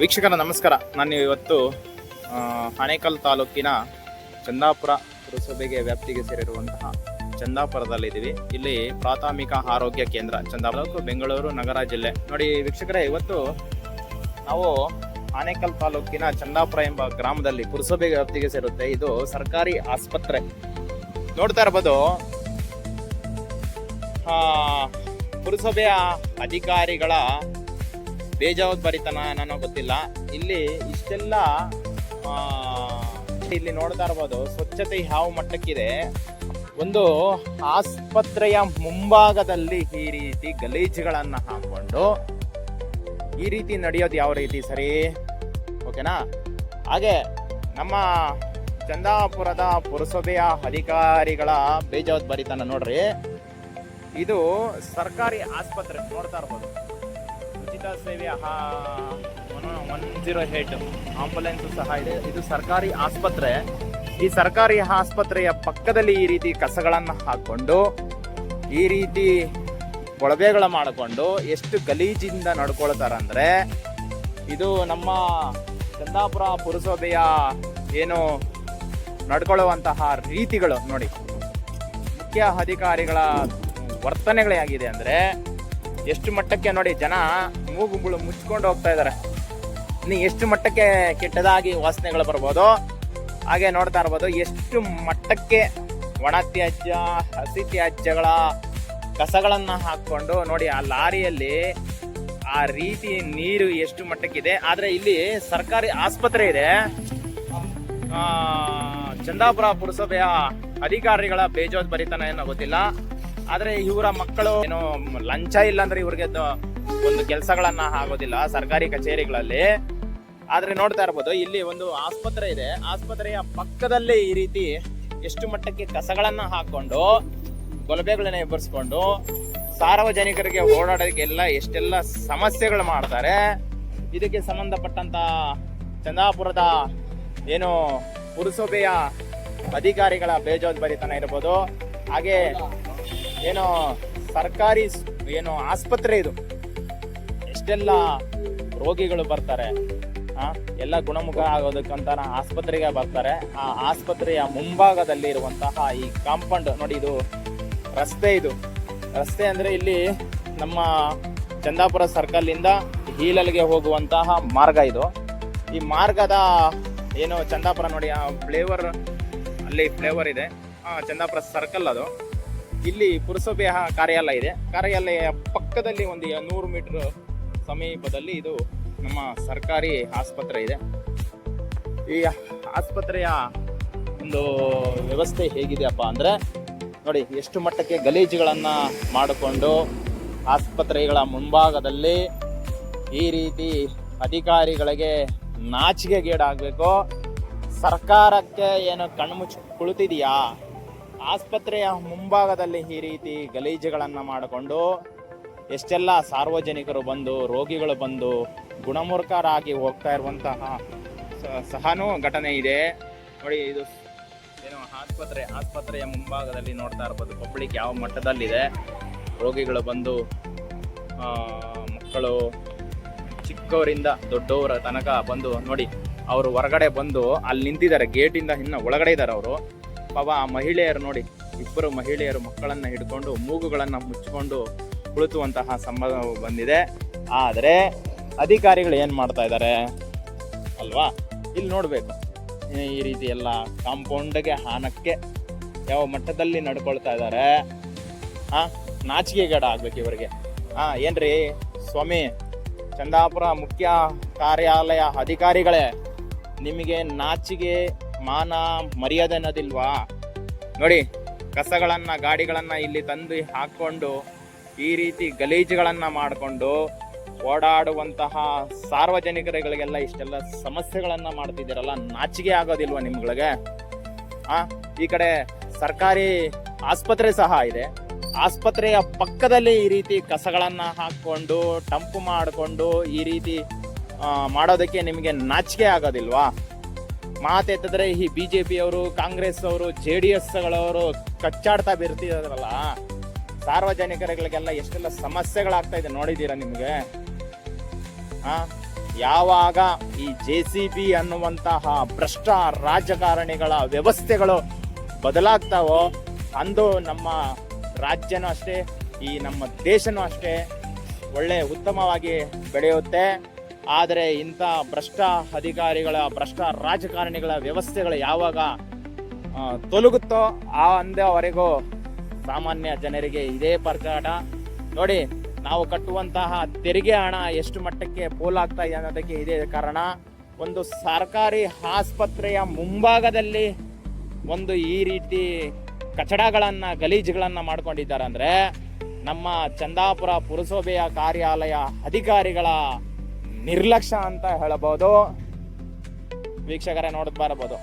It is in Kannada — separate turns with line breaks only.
ವೀಕ್ಷಕರ ನಮಸ್ಕಾರ. ನಾನು ಇವತ್ತು ಹಣೇಕಲ್ ತಾಲೂಕಿನ ಚಂದಾಪುರ ಪುರಸಭೆಗೆ ವ್ಯಾಪ್ತಿಗೆ ಸೇರಿರುವಂತಹ ಚಂದಾಪುರದಲ್ಲಿದ್ದೀವಿ ಇಲ್ಲಿ ಪ್ರಾಥಮಿಕ ಆರೋಗ್ಯ ಕೇಂದ್ರ ಚಂದಾಪುರ ಬೆಂಗಳೂರು, ನಗರ ಜಿಲ್ಲೆ. ನೋಡಿ ವೀಕ್ಷಕರೇ, ಇವತ್ತು ನಾವು ಆನೇಕಲ್ ತಾಲೂಕಿನ ಚಂದಾಪುರ ಎಂಬ ಗ್ರಾಮದಲ್ಲಿ ಪುರಸಭೆ ವ್ಯಾಪ್ತಿಗೆ ಸೇರುತ್ತೆ. ಇದು ಸರ್ಕಾರಿ ಆಸ್ಪತ್ರೆ. ನೋಡ್ತಾ ಇರ್ಬೋದು. ಪುರಸಭೆಯ ಅಧಿಕಾರಿಗಳ ಬೇಜವಾಬ್ದಾರಿತನ ನನಗೆ ಗೊತ್ತಿಲ್ಲ. ಇಲ್ಲಿ ಇಷ್ಟೆಲ್ಲ ಇಲ್ಲಿ ನೋಡ್ತಾ ಇರ್ಬೋದು, ಸ್ವಚ್ಛತೆ ಯಾವ ಮಟ್ಟಕ್ಕಿದೆ. ಒಂದು ಆಸ್ಪತ್ರೆಯ ಮುಂಭಾಗದಲ್ಲಿ ಈ ರೀತಿ ಗಲೀಜುಗಳನ್ನು ಹಾಕೊಂಡು ಈ ರೀತಿ ನಡೆಯೋದು ಯಾವ ರೀತಿ ಸರಿ? ಓಕೆನಾ? ಹಾಗೆ ನಮ್ಮ ಚಂದಾಪುರದ ಪುರಸಭೆಯ ಅಧಿಕಾರಿಗಳ ಬೇಜವಾಬ್ದಾರಿತನ ನೋಡ್ರಿ. ಇದು ಸರ್ಕಾರಿ ಆಸ್ಪತ್ರೆ ನೋಡ್ತಾ ಇರ್ಬೋದು. ಉಚಿತ ಸೇವೆ ಒನ್ ಜೀರೋ ಏಟ್ ಆಂಬುಲೆನ್ಸ್ ಸಹ ಇದೆ. ಇದು ಸರ್ಕಾರಿ ಆಸ್ಪತ್ರೆ. ಈ ಸರ್ಕಾರಿ ಆಸ್ಪತ್ರೆಯ ಪಕ್ಕದಲ್ಲಿ ಈ ರೀತಿ ಕಸಗಳನ್ನು ಹಾಕೊಂಡು, ಈ ರೀತಿ ಕೊಳವೆಗಳ ಮಾಡಿಕೊಂಡು ಎಷ್ಟು ಗಲೀಜಿಂದ ನಡ್ಕೊಳ್ತಾರೆ ಅಂದ್ರೆ ಇದು ನಮ್ಮ ಚಂದಾಪುರ ಪುರಸಭೆಯ ಏನು ನಡ್ಕೊಳ್ಳುವಂತಹ ರೀತಿಗಳು ನೋಡಿ. ಮುಖ್ಯ ಅಧಿಕಾರಿಗಳ ವರ್ತನೆಗಳೇ ಆಗಿದೆ ಅಂದ್ರೆ, ಎಷ್ಟು ಮಟ್ಟಕ್ಕೆ ನೋಡಿ ಜನ ಮೂಗು ಮುಚ್ಕೊಂಡು ಹೋಗ್ತಾ ಇದ್ದಾರೆ ಇನ್ನು ಎಷ್ಟು ಮಟ್ಟಕ್ಕೆ ಕೆಟ್ಟದಾಗಿ ವಾಸನೆಗಳು ಬರ್ಬೋದು? ಹಾಗೆ ನೋಡ್ತಾ ಇರ್ಬೋದು, ಎಷ್ಟು ಮಟ್ಟಕ್ಕೆ ಒಣ ತ್ಯಾಜ್ಯ ಹಸಿ ತ್ಯಾಜ್ಯಗಳ ಕಸಗಳನ್ನು ಹಾಕ್ಕೊಂಡು ನೋಡಿ, ಆ ಲಾರಿಯಲ್ಲಿ ಆ ರೀತಿ ನೀರು ಎಷ್ಟು ಮಟ್ಟಕ್ಕಿದೆ. ಆದರೆ ಇಲ್ಲಿ ಸರ್ಕಾರಿ ಆಸ್ಪತ್ರೆ ಇದೆ. ಚಂದಾಪುರ ಪುರಸಭೆಯ ಅಧಿಕಾರಿಗಳ ಬೇಜವಾಬ್ದಾರಿತನ ಏನೋ ಗೊತ್ತಿಲ್ಲ. ಆದರೆ ಇವರ ಮಕ್ಕಳು ಏನು ಲಂಚ ಇಲ್ಲ ಅಂದ್ರೆ ಇವ್ರಿಗೆ ಒಂದು ಕೆಲಸಗಳನ್ನ ಆಗೋದಿಲ್ಲ ಸರ್ಕಾರಿ ಕಚೇರಿಗಳಲ್ಲಿ. ಆದ್ರೆ ನೋಡ್ತಾ ಇರ್ಬೋದು, ಇಲ್ಲಿ ಒಂದು ಆಸ್ಪತ್ರೆ ಇದೆ. ಆಸ್ಪತ್ರೆಯ ಪಕ್ಕದಲ್ಲೇ ಈ ರೀತಿ ಎಷ್ಟು ಮಟ್ಟಕ್ಕೆ ಕಸಗಳನ್ನ ಹಾಕೊಂಡು ಗೊಲಬೆಗಳನ್ನ ಎಬ್ಬರಿಸ್ಕೊಂಡು ಸಾರ್ವಜನಿಕರಿಗೆ ಓಡಾಡೋದಕ್ಕೆಲ್ಲ ಎಷ್ಟೆಲ್ಲ ಸಮಸ್ಯೆಗಳು ಮಾಡ್ತಾರೆ. ಇದಕ್ಕೆ ಸಂಬಂಧಪಟ್ಟಂತ ಚಂದಾಪುರದ ಏನು ಪುರಸಭೆಯ ಅಧಿಕಾರಿಗಳ ಬೇಜವಾಬ್ದಾರಿತನ ಇರ್ಬೋದು. ಹಾಗೆ ಏನು ಸರ್ಕಾರಿ ಏನು ಆಸ್ಪತ್ರೆ ಇದು. ಎಷ್ಟೆಲ್ಲ ರೋಗಿಗಳು ಬರ್ತಾರೆ. ಎಲ್ಲ ಗುಣಮುಖ ಆಗೋದಕ್ಕಂತ ಆಸ್ಪತ್ರೆಗೆ ಬರ್ತಾರೆ. ಆ ಆಸ್ಪತ್ರೆಯ ಮುಂಭಾಗದಲ್ಲಿ ಇರುವಂತಹ ಈ ಕಾಂಪೌಂಡ್ ನೋಡಿ ಇದು ರಸ್ತೆ ಇದು. ರಸ್ತೆ ಅಂದ್ರೆ ಇಲ್ಲಿ ನಮ್ಮ ಚಂದಾಪುರ ಸರ್ಕಲ್ ಇಂದ ಹೀಲಲ್ಗೆ ಹೋಗುವಂತಹ ಮಾರ್ಗ ಇದು. ಈ ಮಾರ್ಗದ ಏನು ಚಂದಾಪುರ ನೋಡಿ, ಆ ಫ್ಲೇವರ್ ಅಲ್ಲಿ ಫ್ಲೇವರ್ ಇದೆ. ಚಂದಾಪುರ ಸರ್ಕಲ್ ಅದು. ಇಲ್ಲಿ ಪುರಸಭೆಯ ಕಾರ್ಯಾಲಯ ಇದೆ. ಕಾರ್ಯಾಲಯ ಪಕ್ಕದಲ್ಲಿ ಒಂದು ನೂರು ಮೀಟರ್ ಸಮೀಪದಲ್ಲಿ ಇದು ನಮ್ಮ ಸರ್ಕಾರಿ ಆಸ್ಪತ್ರೆ ಇದೆ. ಈ ಆಸ್ಪತ್ರೆಯ ಒಂದು ವ್ಯವಸ್ಥೆ ಹೇಗಿದೆಯಪ್ಪ ಅಂದರೆ, ನೋಡಿ, ಎಷ್ಟು ಮಟ್ಟಕ್ಕೆ ಗಲೀಜುಗಳನ್ನು ಮಾಡಿಕೊಂಡು ಆಸ್ಪತ್ರೆಗಳ ಮುಂಭಾಗದಲ್ಲಿ ಈ ರೀತಿ ಅಧಿಕಾರಿಗಳಿಗೆ ನಾಚಿಕೆಗೇಡಾಗಬೇಕು. ಸರ್ಕಾರಕ್ಕೆ ಏನು ಕಣ್ಮುಚ್ಚಿ ಕುಳಿತಿದೆಯಾ? ಆಸ್ಪತ್ರೆಯ ಮುಂಭಾಗದಲ್ಲಿ ಈ ರೀತಿ ಗಲೀಜುಗಳನ್ನು ಮಾಡಿಕೊಂಡು ಎಷ್ಟೆಲ್ಲ ಸಾರ್ವಜನಿಕರು ಬಂದು, ರೋಗಿಗಳು ಬಂದು ಗುಣಮುಖರಾಗಿ ಹೋಗ್ತಾ ಇರುವಂತಹ ಸಹಾನು ಘಟನೆ ಇದೆ. ನೋಡಿ, ಇದು ಏನು ಆಸ್ಪತ್ರೆ, ಆಸ್ಪತ್ರೆಯ ಮುಂಭಾಗದಲ್ಲಿ ನೋಡ್ತಾ ಇರ್ಬೋದು. ಪಬ್ಲಿಕ್ ಯಾವ ಮಟ್ಟದಲ್ಲಿದೆ? ರೋಗಿಗಳು ಬಂದು ಮಕ್ಕಳು ಚಿಕ್ಕವರಿಂದ ದೊಡ್ಡವರ ತನಕ ಬಂದು ನೋಡಿ, ಅವರು ಹೊರಗಡೆ ಬಂದು ಅಲ್ಲಿ ನಿಂತಿದ್ದಾರೆ. ಗೇಟಿಂದ ಇನ್ನು ಒಳಗಡೆ ಇದ್ದಾರೆ ಅವರು. ಪಾಪ ಆ ಮಹಿಳೆಯರು ನೋಡಿ, ಇಬ್ಬರು ಮಹಿಳೆಯರು ಮಕ್ಕಳನ್ನು ಹಿಡ್ಕೊಂಡು, ಮೂಗುಗಳನ್ನು ಮುಚ್ಚಿಕೊಂಡು ಕುಳಿತುವಂತಹ ಸಂಬಂಧ ಬಂದಿದೆ. ಆದರೆ ಅಧಿಕಾರಿಗಳು ಏನು ಮಾಡ್ತಾ ಇದ್ದಾರೆ? ಅಲ್ವಾ? ಇಲ್ಲಿ ನೋಡಬೇಕು. ಈ ರೀತಿ ಎಲ್ಲ ಕಾಂಪೌಂಡ್ಗೆ ಹಾನಕ್ಕೆ ಯಾವ ಮಟ್ಟದಲ್ಲಿ ನಡ್ಕೊಳ್ತಾ ಇದ್ದಾರೆ? ಆ, ನಾಚಿಕೆಗೇಡ ಆಗ್ಬೇಕು ಇವರಿಗೆ. ಹಾಂ ಏನ್ರಿ? ಸ್ವಾಮಿ, ಚಂದಾಪುರ ಮುಖ್ಯ ಕಾರ್ಯಾಲಯ ಅಧಿಕಾರಿಗಳೇ, ನಿಮಗೆ ನಾಚಿಗೆ ಮಾನ, ಮರ್ಯಾದೆ ಅನ್ನೋದಿಲ್ವಾ? ನೋಡಿ, ಕಸಗಳನ್ನು, ಗಾಡಿಗಳನ್ನು ಇಲ್ಲಿ ತಂದು ಹಾಕೊಂಡು ಈ ರೀತಿ ಗಲೀಜುಗಳನ್ನು ಮಾಡಿಕೊಂಡು ಓಡಾಡುವಂತಹ ಸಾರ್ವಜನಿಕರುಗಳಿಗೆಲ್ಲ ಇಷ್ಟೆಲ್ಲ ಸಮಸ್ಯೆಗಳನ್ನು ಮಾಡ್ತಿದ್ದೀರಲ್ಲ, ನಾಚಿಕೆ ಆಗೋದಿಲ್ವ ನಿಮ್ಗಳಿಗೆ? ಆ, ಈ ಕಡೆ ಸರ್ಕಾರಿ ಆಸ್ಪತ್ರೆ ಸಹ ಇದೆ. ಆಸ್ಪತ್ರೆಯ ಪಕ್ಕದಲ್ಲಿ ಈ ರೀತಿ ಕಸಗಳನ್ನು ಹಾಕ್ಕೊಂಡು ಟಂಪು ಮಾಡಿಕೊಂಡು ಈ ರೀತಿ ಮಾಡೋದಕ್ಕೆ ನಿಮಗೆ ನಾಚಿಕೆ ಆಗೋದಿಲ್ವಾ? ಮಾತೆತ್ತಿದ್ರೆ ಈ ಬಿ ಜೆ ಪಿಯವರು ಕಾಂಗ್ರೆಸ್ ಅವರು ಜೆ ಡಿ ಎಸ್ಗಳವರು ಕಚ್ಚಾಡ್ತಾ ಬಿರ್ತಿದಾರಲ್ಲ. ಸಾರ್ವಜನಿಕರಿಗಳಿಗೆಲ್ಲ ಎಷ್ಟೆಲ್ಲ ಸಮಸ್ಯೆಗಳಾಗ್ತಾ ಇದೆ ನೋಡಿದ್ದೀರಾ ನಿಮಗೆ? ಆ? ಯಾವಾಗ ಈ ಜೆ ಸಿ ಬಿ ಅನ್ನುವಂತಹ ಭ್ರಷ್ಟ ರಾಜಕಾರಣಿಗಳ ವ್ಯವಸ್ಥೆಗಳು ಬದಲಾಗ್ತಾವೋ, ಅಂದು ನಮ್ಮ ರಾಜ್ಯನೂ ಅಷ್ಟೇ, ಈ ನಮ್ಮ ದೇಶನೂ ಅಷ್ಟೇ ಒಳ್ಳೆ ಉತ್ತಮವಾಗಿ ಬೆಳೆಯುತ್ತೆ. ಆದರೆ ಇಂಥ ಭ್ರಷ್ಟ ಅಧಿಕಾರಿಗಳ, ಭ್ರಷ್ಟ ರಾಜಕಾರಣಿಗಳ ವ್ಯವಸ್ಥೆಗಳು ಯಾವಾಗ ತೊಲಗುತ್ತೋ, ಆ ಅಂದವರೆಗೂ ಸಾಮಾನ್ಯ ಜನರಿಗೆ ಇದೇ ಪರ್ಕಾಟ ನೋಡಿ, ನಾವು ಕಟ್ಟುವಂತಹ ತೆರಿಗೆ ಹಣ ಎಷ್ಟು ಮಟ್ಟಕ್ಕೆ ಪೋಲಾಗ್ತಾ ಇದೆ ಅನ್ನೋದಕ್ಕೆ ಇದೇ ಕಾರಣ. ಒಂದು ಸರ್ಕಾರಿ ಆಸ್ಪತ್ರೆಯ ಮುಂಭಾಗದಲ್ಲಿ ಒಂದು ಈ ರೀತಿ ಕಚಡಗಳನ್ನು, ಗಲೀಜುಗಳನ್ನು ಮಾಡ್ಕೊಂಡಿದ್ದಾರೆ ಅಂದರೆ ನಮ್ಮ ಚಂದಾಪುರ ಪುರಸಭೆಯ ಕಾರ್ಯಾಲಯ ಅಧಿಕಾರಿಗಳ ನಿರ್ಲಕ್ಷ್ಯ ಅಂತ ಹೇಳಬಹುದು ವೀಕ್ಷಕರೇ ನೋಡ್ ಬರಬಹುದು.